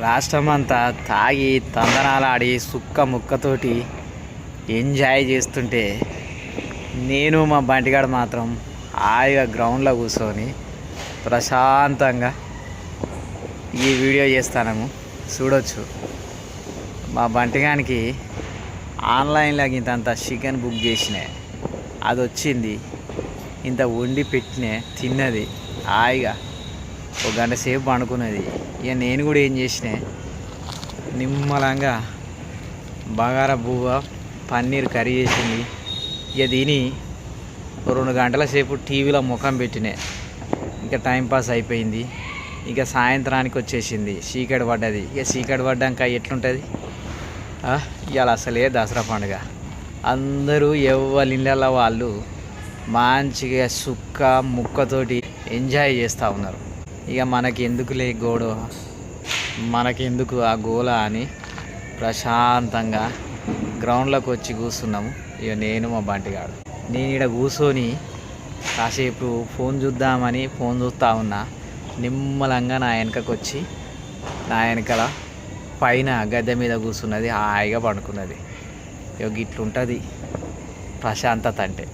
రాష్ట్రం అంతా తాగి తందనాలాడి సుక్క ముక్కతోటి ఎంజాయ్ చేస్తుంటే నేను మా బంటిగాడు మాత్రం హాయిగా గ్రౌండ్లో కూర్చొని ప్రశాంతంగా ఈ వీడియో చేస్తాము చూడొచ్చు. మా బంటిగానికి ఆన్లైన్లో ఇంతంత చికెన్ బుక్ చేసిన. అది వచ్చింది ఇంత వండి పెట్టిన తిన్నది. హాయిగా. ఒక గంట సేపు పండుకున్నది. ఇక నేను కూడా ఏం చేసిన నిమ్మలంగా బగార బువ్వ పన్నీర్ కర్రీ చేసింది. ఇక తిని రెండు గంటల సేపు టీవీలో ముఖం పెట్టిన. ఇంకా టైంపాస్ అయిపోయింది. ఇక సాయంత్రానికి వచ్చేసింది. చీకటి పడ్డది. ఇక చీకటి పడ్డాక ఎట్లుంటుంది? ఇవాళ అసలే దసరా పండుగ. అందరూ ఎవరి ఇళ్ళల్లో వాళ్ళు మంచిగా సుక్క ముక్కతోటి ఎంజాయ్ చేస్తూ ఉన్నారు. ఇక మనకి ఎందుకులే గోడ? మనకి ఎందుకు ఆ గోల అని ప్రశాంతంగా గ్రౌండ్లోకి వచ్చి కూర్చున్నాము. ఇక నేను మా బంటిగాడు. నేను ఇక్కడ కూర్చొని కాసేపు ఫోన్ చూద్దామని ఫోన్ చూస్తూ ఉన్నా. నిమ్మలంగా నా వెనకకు వచ్చి నా వెనకాల పైన గద్దె మీద కూర్చున్నది. హాయిగా పండుకున్నది. ఇక ఇట్లుంటుంది ప్రశాంతత అంటే.